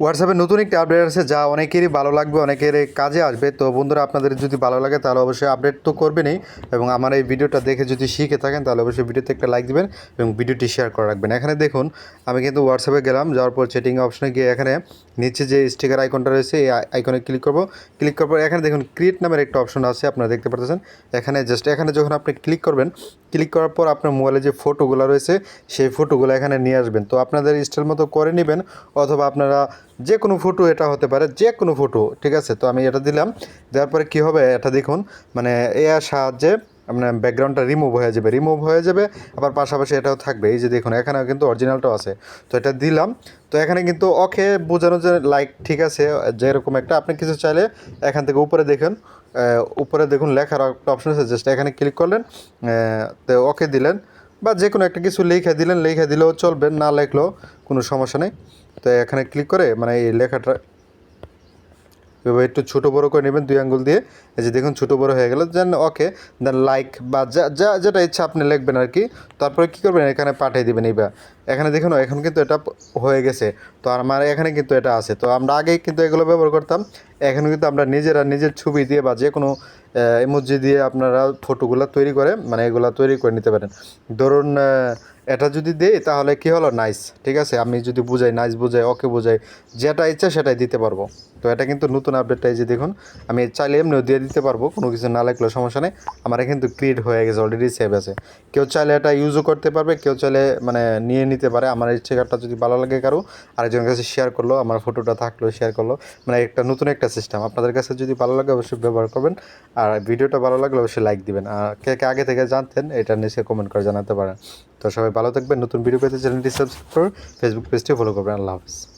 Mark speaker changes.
Speaker 1: হোয়াটসঅ্যাপে নতুন একটি আপডেট আছে যা অনেকেরই ভালো লাগবে, অনেকের কাজে আসবে। তো বন্ধুরা, আপনাদের যদি ভালো লাগে, তাহলে অবশ্যই আপডেট তো করবেনই। এবং আমার এই ভিডিওটা দেখে যদি শিখে থাকেন, তাহলে অবশ্যই ভিডিওতে একটা লাইক দিবেন এবং ভিডিওটি শেয়ার করে রাখবেন। এখানে দেখুন, আমি কিন্তু হোয়াটসঅ্যাপে গেলাম, যাওয়ার পর চেটিং অপশনে গিয়ে এখানে নিচে যে স্টিকার আইকনটা রয়েছে, এই আইকনে ক্লিক করব। ক্লিক করার পর এখানে দেখুন ক্রিয়েট নামের একটা অপশন আছে, আপনারা দেখতে পাচ্ছেন এখানে জাস্ট এখানে যখন আপনি ক্লিক করবেন ক্লিক করার পর আপনার মোবাইলে যে ফটোগুলো রয়েছে, সেই ফটোগুলো এখানে নিয়ে আসবেন। তো আপনাদের স্টাইল মতো করে নেবেন, অথবা আপনারা যে কোনো ফটো, এটা হতে পারে যে কোনো ফটো, ঠিক আছে? তো আমি এটা দিলাম। দেওয়ার পরে কী হবে, এটা দেখুন মানে এআর সাহায্যে আপনার ব্যাকগ্রাউন্ডটা রিমুভ হয়ে যাবে রিমুভ হয়ে যাবে, আবার পাশাপাশি এটাও থাকবে। এই যে দেখুন, এখানেও কিন্তু অরিজিনালটাও আছে। তো এটা দিলাম। তো এখানে কিন্তু ওকে বোঝানো যে লাইক ঠিক আছে, যেরকম একটা, আপনি কিছু চাইলে এখান থেকে উপরে দেখেন উপরে দেখুন লেখার একটা অপশন আছে জাস্ট এখানে ক্লিক করলেন তো ওকে দিলেন, বা যে কোনো একটা কিছু লিখে দিলেন, লিখে দিলেও চলবে, না লেখলেও কোনো সমস্যা নেই। তো এখানে ক্লিক করে মানে এই লেখাটা একটু ছোটো বড়ো করে নেবেন, দুই আঙ্গুল দিয়ে। এই যে দেখুন, ছোটো বড়ো হয়ে গেল। দেন ওকে দেন লাইক বা যা যা, যেটা ইচ্ছা আপনি লিখবেন আর কি। তারপরে কী করবেন? এখানে পাঠিয়ে দেবেন এইবার। এখানে দেখুন, এখন কিন্তু এটা হয়ে গেছে। তো আমার এখানে কিন্তু এটা আছে। তো আমরা আগেই কিন্তু এগুলো ব্যবহার করতাম। এখন কিন্তু আমরা নিজেরা নিজের ছবি দিয়ে বা যে কোনো ইমোজি দিয়ে আপনারা ফটোগুলো তৈরি করে মানে এগুলো তৈরি করে নিতে পারেন। ধরুন এটা যদি দেই, তাহলে কি হলো? নাইস ঠিক আছে? আমি যদি বুঝাই নাইস বুঝাই ওকে বুঝাই, যেটা ইচ্ছা সেটাই দিতে পারব। তো এটা কিন্তু নতুন আপডেটটা এই যে দেখুন, আমি চাইলে এমনিও দিয়ে দিতে পারব, কোনো কিছু না লাগলেও সমস্যা নেই। আমার কিন্তু ক্রিয়েট হয়ে গেছে অলরেডি সেভ আছে। কেউ চাইলে এটা ইউজও করতে পারবে, কেউ চাইলে মানে নিয়ে নিতে পারে। আমার এই চেকারটা যদি ভালো লাগে কারও, আরেকজনের কাছে শেয়ার করল, আমার ফটোটা থাকল শেয়ার করল মানে একটা নতুন একটা সিস্টেম আপনাদের কাছে যদি ভালো লাগে, অবশ্যই ব্যবহার করবেন। আর ভিডিওটা ভালো লাগলে অবশ্যই লাইক দিবেন। আর কে কে আগে থেকে জানতেন, এটা নিচে কমেন্ট করে জানাতে পারেন। তো সবাই ভালো থাকবেন, নতুন ভিডিও পেতে চ্যানেলটি সাবস্ক্রাইব করুন ফেসবুক পেজটি ফলো করবেন। আল্লাহ হাফিজ।